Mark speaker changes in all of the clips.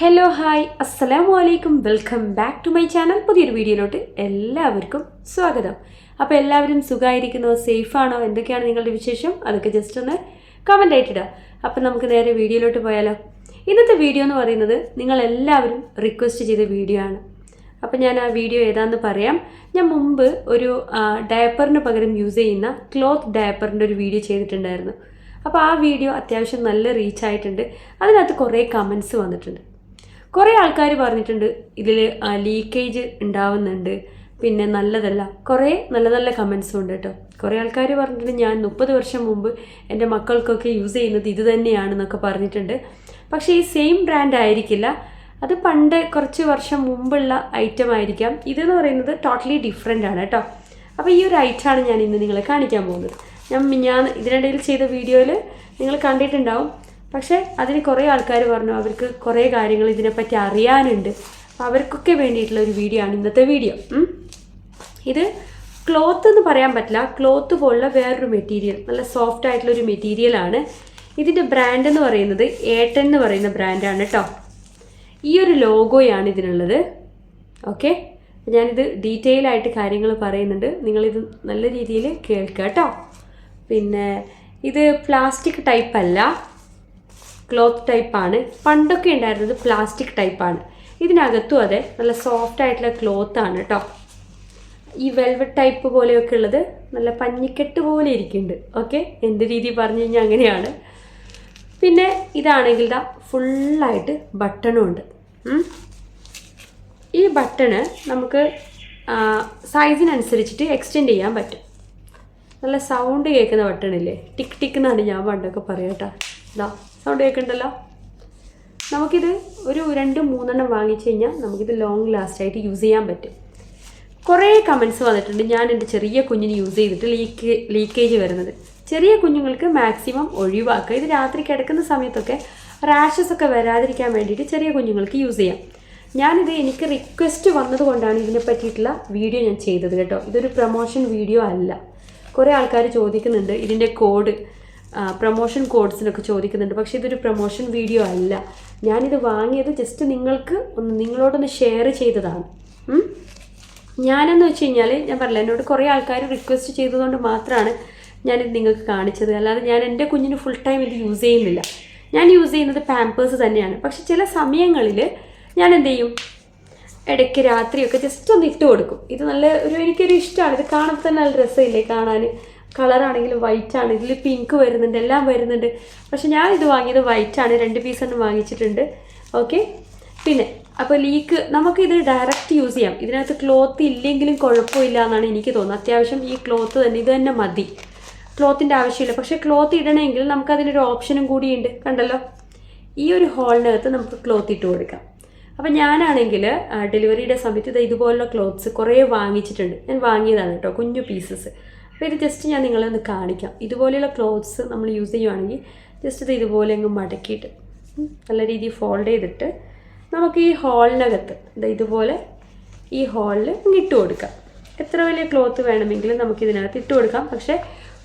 Speaker 1: Hello hi അസ്സലാമു അലൈക്കും welcome back to my channel പുതിയൊരു വീഡിയോയിലോട്ട് എല്ലാവർക്കും സ്വാഗതം. അപ്പോൾ എല്ലാവരും സുഖമായിരിക്കുന്നോ സേഫാണോ? എന്തൊക്കെയാണ് നിങ്ങളുടെ വിശേഷം? അതൊക്കെ ജസ്റ്റ് ഒന്ന് കമന്റ് ആയിട്ടിടുക അപ്പോൾ നമുക്ക് നേരെ വീഡിയോയിലോട്ട് പോയാലോ? ഇന്നത്തെ വീഡിയോ എന്ന് പറയുന്നത് നിങ്ങൾ എല്ലാവരും റിക്വസ്റ്റ് ചെയ്ത വീഡിയോ ആണ്. അപ്പോൾ ഞാൻ ആ വീഡിയോ ഏതാണെന്ന് പറയാം. ഞാൻ മുമ്പ് ഒരു ഡയപ്പറിന് പകരം യൂസ് ചെയ്യുന്ന ക്ലോത്ത് ഡയപ്പറിന്റെ ഒരു വീഡിയോ ചെയ്തിട്ടുണ്ടായിരുന്നു. അപ്പോൾ ആ വീഡിയോ അത്യാവശ്യം നല്ല റീച്ച് ആയിട്ടുണ്ട്. അതിനകത്ത് കുറേ കമൻസ് വന്നിട്ടുണ്ട്. കുറേ ആൾക്കാർ പറഞ്ഞിട്ടുണ്ട് ഇതിൽ ലീക്കേജ് ഉണ്ടാവുന്നുണ്ട്. പിന്നെ നല്ലതല്ല. കുറേ നല്ല നല്ല കമൻസും ഉണ്ട് കേട്ടോ കുറേ ആൾക്കാർ പറഞ്ഞിട്ടുണ്ട് ഞാൻ മുപ്പത് വർഷം മുമ്പ് എന്റെ മക്കൾക്കൊക്കെ യൂസ് ചെയ്യുന്നത് ഇത് തന്നെയാണെന്നൊക്കെ പറഞ്ഞിട്ടുണ്ട്. പക്ഷേ ഈ സെയിം ബ്രാൻഡ് ആയിരിക്കില്ല. അത് പണ്ട് കുറച്ച് വർഷം മുമ്പുള്ള ഐറ്റം ആയിരിക്കാം. ഇതെന്ന് പറയുന്നത് ടോട്ടലി ഡിഫറെന്റ് ആണ് കേട്ടോ അപ്പോൾ ഈ ഒരു ഐറ്റമാണ് ഞാൻ ഇന്ന് നിങ്ങളെ കാണിക്കാൻ പോകുന്നത്. ഞാൻ ഞാൻ ഇതിനിടയിൽ ചെയ്ത വീഡിയോയിൽ നിങ്ങൾ കണ്ടിട്ടുണ്ടാവും. പക്ഷേ അതിന് കുറേ ആൾക്കാർ പറഞ്ഞു അവർക്ക് കുറേ കാര്യങ്ങൾ ഇതിനെപ്പറ്റി അറിയാനുണ്ട്. അവർക്കൊക്കെ വേണ്ടിയിട്ടുള്ള ഒരു വീഡിയോ ആണ് ഇന്നത്തെ വീഡിയോ ഇത് ക്ലോത്ത് എന്ന് പറയാൻ പറ്റില്ല. ക്ലോത്ത് പോലുള്ള വേറൊരു മെറ്റീരിയൽ നല്ല സോഫ്റ്റ് ആയിട്ടുള്ള ഒരു മെറ്റീരിയലാണ് ഇതിന്റെ ബ്രാൻഡ് എന്ന് പറയുന്നത് ഏട്ടൻ എന്ന് പറയുന്ന ബ്രാൻഡാണ് കേട്ടോ ഈ ഒരു ലോഗോയാണ് ഇതിനുള്ളത്. ഓക്കെ ഞാനിത് ഡീറ്റെയിൽ ആയിട്ട് കാര്യങ്ങൾ പറയുന്നുണ്ട്. നിങ്ങളിത് നല്ല രീതിയിൽ കേൾക്കുക കേട്ടോ പിന്നെ ഇത് പ്ലാസ്റ്റിക് ടൈപ്പ് അല്ല. ക്ലോത്ത് ടൈപ്പാണ് പണ്ടൊക്കെ ഉണ്ടായിരുന്നത് പ്ലാസ്റ്റിക് ടൈപ്പാണ് ഇതിനകത്തും അതെ നല്ല സോഫ്റ്റ് ആയിട്ടുള്ള ക്ലോത്ത് ആണ് കേട്ടോ ഈ വെൽവെറ്റ് ടൈപ്പ് പോലെയൊക്കെ ഉള്ളത് നല്ല പഞ്ഞിക്കെട്ട് പോലെ ഇരിക്കുന്നുണ്ട്. ഓക്കെ എന്ത് രീതി പറഞ്ഞു കഴിഞ്ഞാൽ അങ്ങനെയാണ്. പിന്നെ ഇതാണെങ്കിൽ ഇതാ ഫുള്ളായിട്ട് ബട്ടണും ഉണ്ട്. ഈ ബട്ടണ് നമുക്ക് സൈസിനനുസരിച്ചിട്ട് എക്സ്റ്റെൻഡ് ചെയ്യാൻ പറ്റും. നല്ല സൗണ്ട് കേൾക്കുന്ന ബട്ടണില്ലേ ടിക് ടിക് എന്നാണ് ഞാൻ പണ്ടൊക്കെ പറയാം കേട്ടോ ഇതാ സൗണ്ട് കേൾക്കണ്ടല്ലോ നമുക്കിത് ഒരു രണ്ട് മൂന്നെണ്ണം വാങ്ങിച്ചു കഴിഞ്ഞാൽ നമുക്കിത് ലോങ് ലാസ്റ്റ് ആയിട്ട് യൂസ് ചെയ്യാൻ പറ്റും. കുറേ കമൻസ് വന്നിട്ടുണ്ട്. ഞാൻ എന്റെ ചെറിയ കുഞ്ഞിന് യൂസ് ചെയ്തിട്ട് ലീക്ക് ലീക്കേജ് വരുന്നത്. ചെറിയ കുഞ്ഞുങ്ങൾക്ക് മാക്സിമം ഒഴിവാക്കുക. ഇത് രാത്രി കിടക്കുന്ന സമയത്തൊക്കെ റാഷസ് ഒക്കെ വരാതിരിക്കാൻ വേണ്ടിയിട്ട് ചെറിയ കുഞ്ഞുങ്ങൾക്ക് യൂസ് ചെയ്യാം. ഞാനിത് എനിക്ക് റിക്വസ്റ്റ് വന്നതുകൊണ്ടാണ് ഇതിനെ പറ്റിയിട്ടുള്ള വീഡിയോ ഞാൻ ചെയ്തത് കേട്ടോ. ഇതൊരു പ്രൊമോഷൻ വീഡിയോ അല്ല. കുറേ ആൾക്കാർ ചോദിക്കുന്നുണ്ട് ഇതിന്റെ കോഡ് പ്രൊമോഷൻ കോഡ്സിനൊക്കെ ചോദിക്കുന്നുണ്ട്. പക്ഷേ ഇതൊരു പ്രൊമോഷൻ വീഡിയോ അല്ല. ഞാനിത് വാങ്ങിയത് ജസ്റ്റ് നിങ്ങൾക്ക് ഒന്ന് നിങ്ങളോടൊന്ന് ഷെയർ ചെയ്തതാണ്? ഞാനെന്ന് വെച്ച് കഴിഞ്ഞാൽ ഞാൻ പറഞ്ഞില്ല എന്നോട് കുറേ ആൾക്കാർ റിക്വസ്റ്റ് ചെയ്തതുകൊണ്ട് മാത്രമാണ് ഞാനിത് നിങ്ങൾക്ക് കാണിച്ചത്. അല്ലാതെ ഞാൻ എന്റെ കുഞ്ഞിന് ഫുൾ ടൈം ഇത് യൂസ് ചെയ്യുന്നില്ല. ഞാൻ യൂസ് ചെയ്യുന്നത് പാമ്പേഴ്സ് തന്നെയാണ്. പക്ഷെ ചില സമയങ്ങളിൽ ഞാൻ എന്ത് ചെയ്യും? ഇടയ്ക്ക് രാത്രിയൊക്കെ ജസ്റ്റ് ഒന്ന് ഇട്ട് കൊടുക്കും. ഇത് നല്ല ഒരു എനിക്കൊരു ഇഷ്ടമാണ് ഇത് കാണുമ്പോൾ തന്നെ നല്ല രസമില്ലേ കാണാൻ കളറാണെങ്കിലും വൈറ്റ് ആണ് ഇതിൽ പിങ്ക് വരുന്നുണ്ട് എല്ലാം വരുന്നുണ്ട്. പക്ഷെ ഞാൻ ഇത് വാങ്ങിയത് വൈറ്റ് ആണ് രണ്ട് പീസ് തന്നെ വാങ്ങിച്ചിട്ടുണ്ട്. ഓക്കെ പിന്നെ അപ്പോൾ ലീക്ക് നമുക്ക് ഇത് ഡയറക്റ്റ് യൂസ് ചെയ്യാം. ഇതിനകത്ത് ക്ലോത്ത് ഇല്ലെങ്കിലും കുഴപ്പമില്ല എന്നാണ് എനിക്ക് തോന്നുന്നത്. അത്യാവശ്യം ഈ ക്ലോത്ത് തന്നെ ഇത് തന്നെ മതി. ക്ലോത്തിന്റെ ആവശ്യമില്ല. പക്ഷേ ക്ലോത്ത് ഇടണമെങ്കിൽ നമുക്കതിനൊരു ഓപ്ഷനും കൂടിയുണ്ട്. കണ്ടല്ലോ? ഈ ഒരു ഹോളിനകത്ത് നമുക്ക് ക്ലോത്ത് ഇട്ട് കൊടുക്കാം. അപ്പം ഞാനാണെങ്കിൽ ഡെലിവറിയുടെ സമയത്ത് ഇത് ഇതുപോലുള്ള ക്ലോത്ത്സ് കുറേ വാങ്ങിച്ചിട്ടുണ്ട്. ഞാൻ വാങ്ങിയതാണ് കേട്ടോ കുഞ്ഞു പീസസ് അപ്പോൾ ഇത് ജസ്റ്റ് ഞാൻ നിങ്ങളെ ഒന്ന് കാണിക്കാം. ഇതുപോലെയുള്ള ക്ലോത്ത്സ് നമ്മൾ യൂസ് ചെയ്യുവാണെങ്കിൽ ജസ്റ്റ് ഇത് ഇതുപോലെ അങ്ങ് മടക്കിയിട്ട് നല്ല രീതിയിൽ ഫോൾഡ് ചെയ്തിട്ട് നമുക്ക് ഈ ഹോളിനകത്ത് ഇതുപോലെ ഈ ഹോളിൽ ഇട്ട് കൊടുക്കാം. എത്ര വലിയ ക്ലോത്ത് വേണമെങ്കിലും നമുക്ക് ഇതിനകത്ത് ഇട്ട് കൊടുക്കാം. പക്ഷേ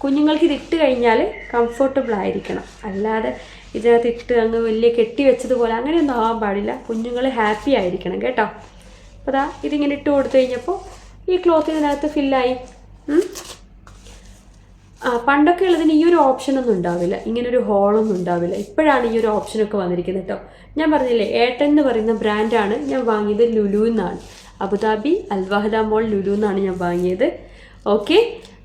Speaker 1: കുഞ്ഞുങ്ങൾക്ക് ഇത് ഇട്ട് കഴിഞ്ഞാൽ കംഫർട്ടബിൾ ആയിരിക്കണം. അല്ലാതെ ഇതിനകത്ത് ഇട്ട് അങ്ങ് വലിയ കെട്ടി വെച്ചതുപോലെ അങ്ങനെയൊന്നും ആവാൻ പാടില്ല. കുഞ്ഞുങ്ങൾ ഹാപ്പി ആയിരിക്കണം കേട്ടോ. അപ്പോൾ അതാ ഇതിങ്ങനെ ഇട്ട് കൊടുത്തു കഴിഞ്ഞപ്പോൾ ഈ ക്ലോത്ത് ഇതിനകത്ത് ഫില്ലായി പണ്ടൊക്കെ ഉള്ളതിന് ഈ ഒരു ഓപ്ഷൻ ഒന്നും ഉണ്ടാവില്ല. ഇങ്ങനൊരു ഹോളൊന്നും ഉണ്ടാവില്ല. ഇപ്പോഴാണ് ഈ ഒരു ഓപ്ഷനൊക്കെ വന്നിരിക്കുന്നത് കേട്ടോ ഞാൻ പറഞ്ഞില്ലേ ഏട്ടൻ എന്ന് പറയുന്ന ബ്രാൻഡാണ് ഞാൻ വാങ്ങിയത് ലുലു എന്നാണ്. അബുദാബി അൽവാഹദ മോൾ ലുലു എന്നാണ് ഞാൻ വാങ്ങിയത്. ഓക്കെ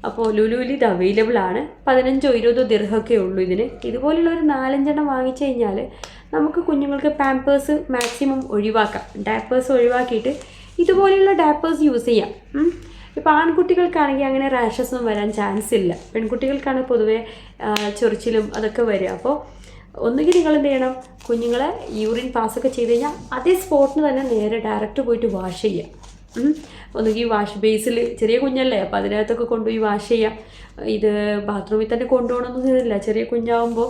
Speaker 1: അപ്പോൾ ലുലുവിൽ ഇത് അവൈലബിൾ ആണ്. പതിനഞ്ചോ ഇരുപതോ ദിർഹമൊക്കെ ഉള്ളൂ ഇതിന്. ഇതുപോലുള്ള ഒരു നാലഞ്ചെണ്ണം വാങ്ങിച്ചു കഴിഞ്ഞാൽ നമുക്ക് കുഞ്ഞുങ്ങൾക്ക് പാമ്പേഴ്സ് മാക്സിമം ഒഴിവാക്കാം. ഡാപ്പേഴ്സ് ഒഴിവാക്കിയിട്ട് ഇതുപോലെയുള്ള ഡാപ്പേഴ്സ് യൂസ് ചെയ്യാം. ഇപ്പോൾ ആൺകുട്ടികൾക്കാണെങ്കിൽ അങ്ങനെ റാഷസ് ഒന്നും വരാൻ ചാൻസ് ഇല്ല. പെൺകുട്ടികൾക്കാണ് പൊതുവേ ചൊറിച്ചിലും അതൊക്കെ വരിക. അപ്പോൾ ഒന്നുകിൽ നിങ്ങൾ എന്ത് ചെയ്യണം? കുഞ്ഞുങ്ങളെ യൂറിൻ പാസ്സൊക്കെ ചെയ്ത് കഴിഞ്ഞാൽ അതേ സ്പോട്ടിന് തന്നെ നേരെ ഡയറക്റ്റ് പോയിട്ട് വാഷ് ചെയ്യുക. ഒന്നുകിൽ വാഷ് ബേസിൽ ചെറിയ കുഞ്ഞല്ലേ അപ്പോൾ അതിനകത്തൊക്കെ കൊണ്ടുപോയി വാഷ് ചെയ്യാം ഇത് ബാത്റൂമിൽ തന്നെ കൊണ്ടുപോകണമെന്നൊന്നുമില്ല ചെറിയ കുഞ്ഞാവുമ്പോൾ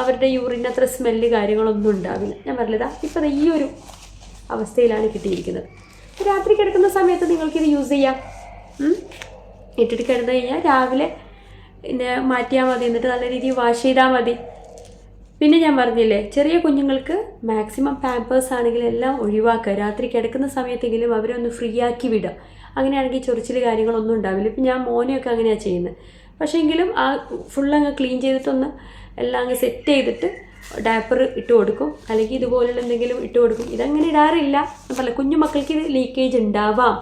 Speaker 1: അവരുടെ യൂറിന്റെ അത്ര സ്മെല്ല് കാര്യങ്ങളൊന്നും ഉണ്ടാവില്ല. ഞാൻ പറഞ്ഞതാ ഇപ്പോൾ ഈ ഒരു അവസ്ഥയിലാണ് കിട്ടിയിരിക്കുന്നത്. രാത്രി കിടക്കുന്ന സമയത്ത് നിങ്ങൾക്കിത് യൂസ് ചെയ്യാം. ഇട്ടിട്ട് കിടന്നു കഴിഞ്ഞാൽ രാവിലെ പിന്നെ മാറ്റിയാൽ മതി എന്നിട്ട് നല്ല രീതിയിൽ വാഷ് ചെയ്താൽ മതി. പിന്നെ ഞാൻ പറഞ്ഞില്ലേ ചെറിയ കുഞ്ഞുങ്ങൾക്ക് മാക്സിമം പാമ്പേഴ്സ് ആണെങ്കിലും എല്ലാം ഒഴിവാക്കുക. രാത്രി കിടക്കുന്ന സമയത്തെങ്കിലും അവരെ ഒന്ന് ഫ്രീ ആക്കി വിടുക. അങ്ങനെയാണെങ്കിൽ ചൊറിച്ചിൽ കാര്യങ്ങളൊന്നും ഉണ്ടാവില്ല. ഇപ്പം ഞാൻ മോനെയൊക്കെ അങ്ങനെയാണ് ചെയ്യുന്നത്. പക്ഷേ എങ്കിലും ആ ഫുൾ അങ്ങ് ക്ലീൻ ചെയ്തിട്ടൊന്ന് എല്ലാം അങ്ങ് സെറ്റ് ചെയ്തിട്ട് ഡയപ്പർ ഇട്ട് കൊടുക്കും. അല്ലെങ്കിൽ ഇതുപോലുള്ള എന്തെങ്കിലും ഇട്ട് കൊടുക്കും. ഇതങ്ങനെ ഇടാറില്ല. പല കുഞ്ഞു മക്കൾക്ക് ഇത് ലീക്കേജ് ഉണ്ടാവാം.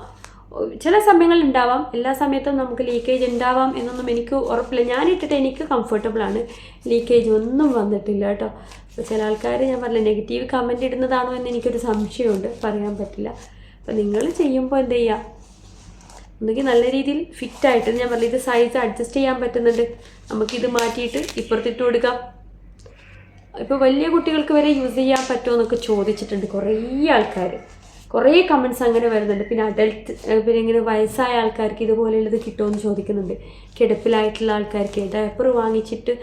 Speaker 1: ചില സമയങ്ങളിൽ ഉണ്ടാവാം. എല്ലാ സമയത്തും നമുക്ക് ലീക്കേജ് ഉണ്ടാവാം എന്നൊന്നും എനിക്ക് ഉറപ്പില്ല. ഞാനിട്ടിട്ട് എനിക്ക് കംഫർട്ടബിൾ ആണ്. ലീക്കേജ് ഒന്നും വന്നിട്ടില്ല കേട്ടോ. അപ്പോൾ ചില ആൾക്കാർ ഞാൻ പറഞ്ഞില്ല നെഗറ്റീവ് കമന്റ് ഇടുന്നതാണോ എന്ന് എനിക്കൊരു സംശയമുണ്ട്. പറയാൻ പറ്റില്ല. അപ്പോൾ നിങ്ങൾ ചെയ്യുമ്പോൾ എന്ത് ചെയ്യുക ഒന്നുകിൽ നല്ല രീതിയിൽ ഫിറ്റ് ആയിട്ട് ഞാൻ പറഞ്ഞത് ഇത് സൈസ് അഡ്ജസ്റ്റ് ചെയ്യാൻ പറ്റുന്നുണ്ട്. നമുക്കിത് മാറ്റിയിട്ട് ഇപ്പുറത്തിട്ട് കൊടുക്കാം. ഇപ്പോൾ വലിയ കുട്ടികൾക്ക് വരെ യൂസ് ചെയ്യാൻ പറ്റുമോ എന്നൊക്കെ ചോദിച്ചിട്ടുണ്ട് കുറേ ആൾക്കാർ കുറേ കമൻസ് അങ്ങനെ വരുന്നുണ്ട്. പിന്നെ അഡൽട്ട് പിന്നെ ഇങ്ങനെ വയസ്സായ ആൾക്കാർക്ക് ഇതുപോലെയുള്ളത് കിട്ടുമെന്ന് ചോദിക്കുന്നുണ്ട്. കിടപ്പിലായിട്ടുള്ള ആൾക്കാർക്ക് ഡയപ്പർ വാങ്ങിച്ചിട്ട്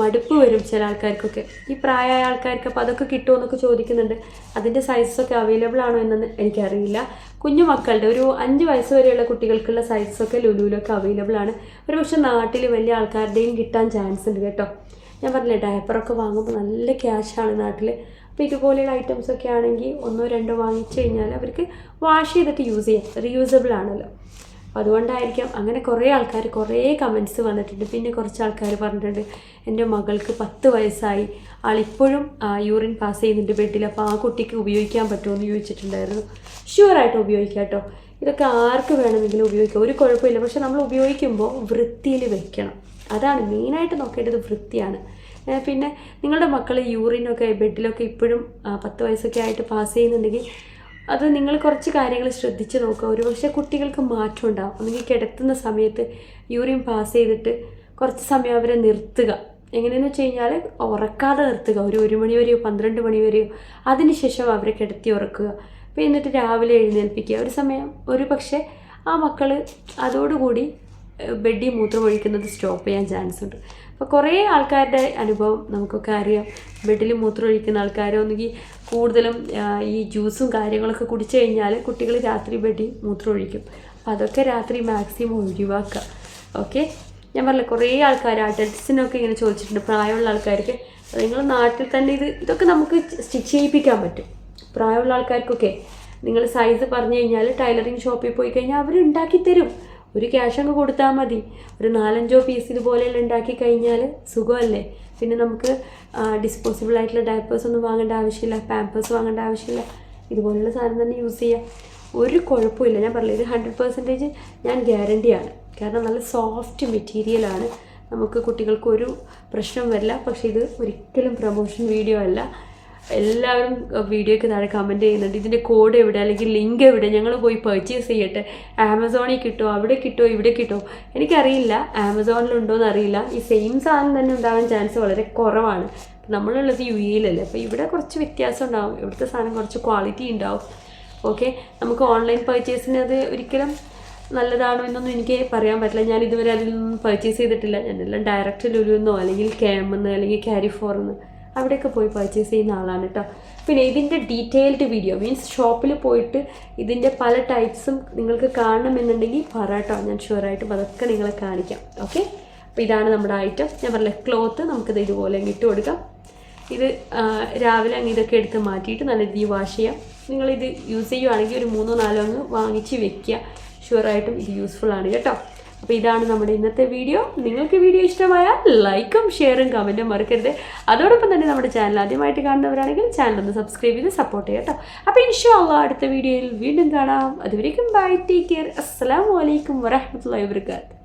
Speaker 1: മടുപ്പ് വരും ചില ആൾക്കാർക്കൊക്കെ. ഈ പ്രായമായ ആൾക്കാർക്ക് അപ്പോൾ അതൊക്കെ കിട്ടുമോ എന്നൊക്കെ ചോദിക്കുന്നുണ്ട് അതിന്റെ സൈസൊക്കെ അവൈലബിൾ ആണോ എന്നൊന്നും എനിക്കറിയില്ല. കുഞ്ഞു മക്കളുടെ ഒരു അഞ്ച് വയസ്സ് വരെയുള്ള കുട്ടികൾക്കുള്ള സൈസൊക്കെ ലുലുവിലൊക്കെ അവൈലബിൾ ആണ്. ഒരു പക്ഷേ നാട്ടിൽ വലിയ ആൾക്കാരുടെയും കിട്ടാൻ ചാൻസ് ഉണ്ട് കേട്ടോ. ഞാൻ പറഞ്ഞില്ലേ ഡയപ്പറൊക്കെ വാങ്ങുമ്പോൾ നല്ല ക്യാഷാണ് നാട്ടിൽ അപ്പോൾ ഇതുപോലെയുള്ള ഐറ്റംസ് ഒക്കെ ആണെങ്കിൽ ഒന്നോ രണ്ടോ വാങ്ങിച്ചു കഴിഞ്ഞാൽ അവർക്ക് വാഷ് ചെയ്തിട്ട് യൂസ് ചെയ്യാം. റീയൂസബിൾ ആണല്ലോ. അപ്പോൾ അതുകൊണ്ടായിരിക്കാം. അങ്ങനെ കുറേ ആൾക്കാർ കുറേ കമന്റ്സ് വന്നിട്ടുണ്ട്. പിന്നെ കുറച്ച് ആൾക്കാർ പറഞ്ഞിട്ടുണ്ട് എന്റെ മകൾക്ക് പത്ത് വയസ്സായി. ആളിപ്പോഴും യൂറിൻ പാസ് ചെയ്യുന്നുണ്ട് ബെഡിൽ അപ്പോൾ ആ കുട്ടിക്ക് ഉപയോഗിക്കാൻ പറ്റുമോ? എന്ന് ചോദിച്ചിട്ടുണ്ടായിരുന്നു. ഷുവറായിട്ട് ഉപയോഗിക്കാം കേട്ടോ. ഇതൊക്കെ ആർക്ക് വേണമെങ്കിലും ഉപയോഗിക്കാം. ഒരു കുഴപ്പമില്ല. പക്ഷെ നമ്മൾ ഉപയോഗിക്കുമ്പോൾ വൃത്തിയിൽ വെക്കണം. അതാണ് മെയിനായിട്ട് നോക്കേണ്ടത് വൃത്തിയാണ്. പിന്നെ നിങ്ങളുടെ മക്കൾ യൂറിനൊക്കെ ബെഡിലൊക്കെ ഇപ്പോഴും പത്ത് വയസ്സൊക്കെ ആയിട്ട് പാസ് ചെയ്യുന്നുണ്ടെങ്കിൽ അത് നിങ്ങൾ കുറച്ച് കാര്യങ്ങൾ ശ്രദ്ധിച്ച് നോക്കുക. ഒരു പക്ഷേ കുട്ടികൾക്ക് മാറ്റം ഉണ്ടാവും. അല്ലെങ്കിൽ കിടത്തുന്ന സമയത്ത് യൂറിൻ പാസ് ചെയ്തിട്ട് കുറച്ച് സമയം അവരെ നിർത്തുക. എങ്ങനെയെന്ന് വെച്ച് കഴിഞ്ഞാൽ ഉറക്കാതെ നിർത്തുക. ഒരു ഒരു മണി വരെയോ പന്ത്രണ്ട് മണി വരെയോ അതിനുശേഷം അവരെ കിടത്തി ഉറക്കുക. അപ്പോൾ എന്നിട്ട് രാവിലെ എഴുന്നേൽപ്പിക്കുക. ഒരു സമയം ഒരു പക്ഷേ ആ മക്കൾ അതോടുകൂടി ബെഡിൽ മൂത്രം ഒഴിക്കുന്നത് സ്റ്റോപ്പ് ചെയ്യാൻ ചാൻസ് ഉണ്ട്. അപ്പോൾ കുറേ ആൾക്കാരുടെ അനുഭവം നമുക്കൊക്കെ അറിയാം. ബെഡിൽ മൂത്രം ഒഴിക്കുന്ന ആൾക്കാർ ഒന്നുകിൽ കൂടുതലും ഈ ജ്യൂസും കാര്യങ്ങളൊക്കെ കുടിച്ചു കഴിഞ്ഞാൽ കുട്ടികൾ രാത്രി ബെഡിൽ മൂത്രം ഒഴിക്കും. അപ്പോൾ അതൊക്കെ രാത്രി മാക്സിമം ഒഴിവാക്കുക. ഓക്കെ? ഞാൻ പറഞ്ഞില്ല കുറേ ആൾക്കാർ അഡൽട്ട്സിനൊക്കെ ഇങ്ങനെ ചോദിച്ചിട്ടുണ്ട് പ്രായമുള്ള ആൾക്കാർക്ക്. നിങ്ങൾ നാട്ടിൽ തന്നെ ഇത് ഇതൊക്കെ നമുക്ക് സ്റ്റിച്ച് ചെയ്യിപ്പിക്കാൻ പറ്റും. പ്രായമുള്ള ആൾക്കാർക്കൊക്കെ. നിങ്ങൾ സൈസ് പറഞ്ഞു കഴിഞ്ഞാൽ ടൈലറിങ് ഷോപ്പിൽ പോയി കഴിഞ്ഞാൽ അവർ ഉണ്ടാക്കി തരും. ഒരു ക്യാഷ് അങ്ങ് കൊടുത്താൽ മതി. ഒരു നാലഞ്ചോ പീസ് ഇതുപോലെയെല്ലാം ഉണ്ടാക്കി കഴിഞ്ഞാൽ സുഖമല്ലേ? പിന്നെ നമുക്ക് ഡിസ്പോസിബിൾ ആയിട്ടുള്ള ഡയപ്പേഴ്സ് ഒന്നും വാങ്ങേണ്ട ആവശ്യമില്ല പാമ്പേഴ്സ് വാങ്ങേണ്ട ആവശ്യമില്ല. ഇതുപോലുള്ള സാധനം തന്നെ യൂസ് ചെയ്യാം. ഒരു കുഴപ്പമില്ല ഞാൻ പറഞ്ഞില്ല ഇത് ഹൺഡ്രഡ് പെർസെന്റേജ് ഞാൻ ഗ്യാരണ്ടിയാണ് കാരണം നല്ല സോഫ്റ്റ് മെറ്റീരിയലാണ് നമുക്ക് കുട്ടികൾക്ക് ഒരു പ്രശ്നം വരില്ല. പക്ഷേ ഇത് ഒരിക്കലും പ്രൊമോഷൻ വീഡിയോ അല്ല. എല്ലാവരും വീഡിയോയ്ക്ക് താഴെ കമന്റ് ചെയ്യുന്നുണ്ട്. ഇതിന്റെ കോഡ് എവിടെ? അല്ലെങ്കിൽ ലിങ്ക് എവിടെ? ഞങ്ങൾ പോയി പർച്ചേസ് ചെയ്യട്ടെ. ആമസോണിൽ കിട്ടുമോ അവിടെ കിട്ടുമോ ഇവിടെ കിട്ടുമോ എനിക്കറിയില്ല. ആമസോണിലുണ്ടോ എന്ന് അറിയില്ല. ഈ സെയിം സാധനം തന്നെ ഉണ്ടാകാൻ ചാൻസ് വളരെ കുറവാണ്. നമ്മളുള്ളത് യു എയിലല്ലേ അപ്പോൾ ഇവിടെ കുറച്ച് വ്യത്യാസം ഉണ്ടാവും. ഇവിടുത്തെ സാധനം കുറച്ച് ക്വാളിറ്റി ഉണ്ടാവും. ഓക്കെ നമുക്ക് ഓൺലൈൻ പർച്ചേസിന് അത് ഒരിക്കലും നല്ലതാണോ എന്നൊന്നും എനിക്ക് പറയാൻ പറ്റില്ല. ഞാൻ ഇതുവരെ അതിൽ നിന്നും പർച്ചേസ് ചെയ്തിട്ടില്ല. ഞാനെല്ലാം ഡയറക്റ്റ് ലുലുന്നോ അല്ലെങ്കിൽ ക്യാമെന്ന് അല്ലെങ്കിൽ ക്യാരിഫോർന്ന് അവിടെയൊക്കെ പോയി പർച്ചേസ് ചെയ്യുന്ന ആളാണ് കേട്ടോ പിന്നെ ഇതിന്റെ ഡീറ്റെയിൽഡ് വീഡിയോ മീൻസ് ഷോപ്പിൽ പോയിട്ട് ഇതിന്റെ പല ടൈപ്സും നിങ്ങൾക്ക് കാണണമെന്നുണ്ടെങ്കിൽ പറ കേട്ടോ ഞാൻ ഷുവറായിട്ടും അതൊക്കെ നിങ്ങളെ കാണിക്കാം. ഓക്കെ അപ്പോൾ ഇതാണ് നമ്മുടെ ഐറ്റം ഞാൻ പറഞ്ഞ ക്ലോത്ത് നമുക്കിത് ഇതുപോലെ അങ്ങ് ഇട്ട് കൊടുക്കാം. ഇത് രാവിലെ അങ്ങ് ഇതൊക്കെ എടുത്ത് മാറ്റിയിട്ട് നല്ല രീതിയിൽ വാഷ് ചെയ്യാം. നിങ്ങളിത് യൂസ് ചെയ്യുവാണെങ്കിൽ ഒരു മൂന്നോ നാലോ അങ്ങ് വാങ്ങിച്ച് വെക്കുക. ഷുവറായിട്ടും ഇത് യൂസ്ഫുൾ ആണ് കേട്ടോ. അപ്പോൾ ഇതാണ് നമ്മുടെ ഇന്നത്തെ വീഡിയോ. നിങ്ങൾക്ക് വീഡിയോ ഇഷ്ടമായാൽ ലൈക്കും ഷെയറും കമന്റും മറക്കരുത്. അതോടൊപ്പം തന്നെ നമ്മുടെ ചാനൽ ആദ്യമായിട്ട് കാണുന്നവരാണെങ്കിൽ ചാനൽ ഒന്ന് സബ്സ്ക്രൈബ് ചെയ്ത് സപ്പോർട്ട് ചെയ്യാം കേട്ടോ. അപ്പോൾ ഇൻഷാല്ല അടുത്ത വീഡിയോയിൽ വീണ്ടും കാണാം. അതുവരേക്കും ബൈ ടേക്ക് കെയർ അസ്സാം വലൈക്കും വരഹമുല്ലാ വാബർക്കാത്ത്